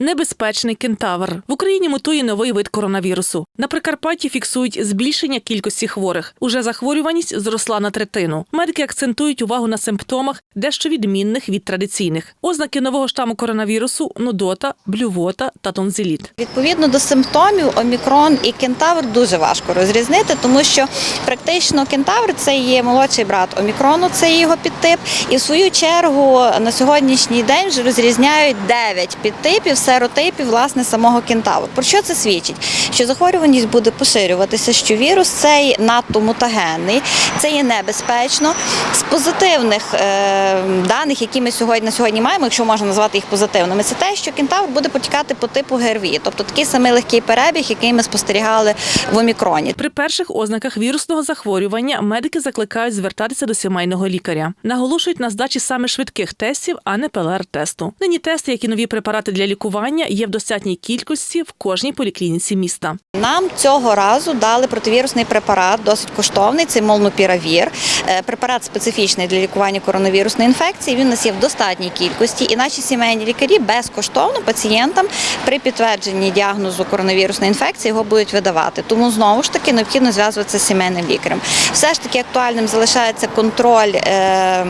Небезпечний кентавр в Україні мутує новий вид коронавірусу. На Прикарпатті фіксують збільшення кількості хворих. Уже захворюваність зросла на третину. Медики акцентують увагу на симптомах, дещо відмінних від традиційних. Ознаки нового штаму коронавірусу нудота, блювота та тонзиліт. Відповідно до симптомів, омікрон і кентавр дуже важко розрізнити, тому що практично кентавр це є молодший брат омікрону, це його підтип. І в свою чергу на сьогоднішній день вже розрізняють 9 підтипів, серотипів власне самого кентавру. Про що це свідчить? Що захворюваність буде поширюватися, що вірус цей надто мутагенний, це є небезпечно. З позитивних е, даних, які ми сьогодні на сьогодні маємо, якщо можна назвати їх позитивними, це те, що кентавр буде потікати по типу ГРВІ, тобто такий самий легкий перебіг, який ми спостерігали в омікроні. При перших ознаках вірусного захворювання медики закликають звертатися до сімейного лікаря. Наголошують на здачі саме швидких тестів, а не ПЛР-тесту. Нині тести, як і нові препарати для лікування, є в достатній кількості в кожній поліклініці міста. Нам цього разу дали противірусний препарат, досить коштовний. Це молнупіравір. Е, Препарат специфічний для лікування коронавірусної інфекції. Він у нас є в достатній кількості, і наші сімейні лікарі безкоштовно пацієнтам при підтвердженні діагнозу коронавірусної інфекції його будуть видавати. Тому знову ж таки необхідно зв'язуватися з сімейним лікарем. Все ж таки актуальним залишається контроль е,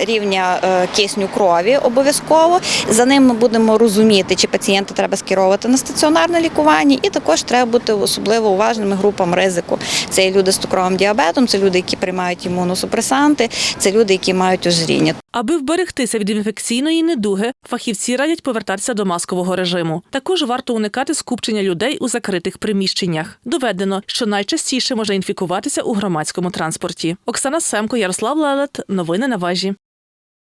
рівня е, кисню крові обов'язково. За ним ми будемо розуміти, чи пацієнта треба скеровувати на стаціонарне лікування, і також треба бути особливо уважними групам ризику. Це є люди з цукровим діабетом, це люди, які приймають імуносупресанти, це люди, які мають ожиріння. Аби вберегтися від інфекційної недуги, фахівці радять повертатися до маскового режиму. Також варто уникати скупчення людей у закритих приміщеннях. Доведено, що найчастіше можна інфікуватися у громадському транспорті. Оксана Семко, Ярослав Лелет. Новини на важі.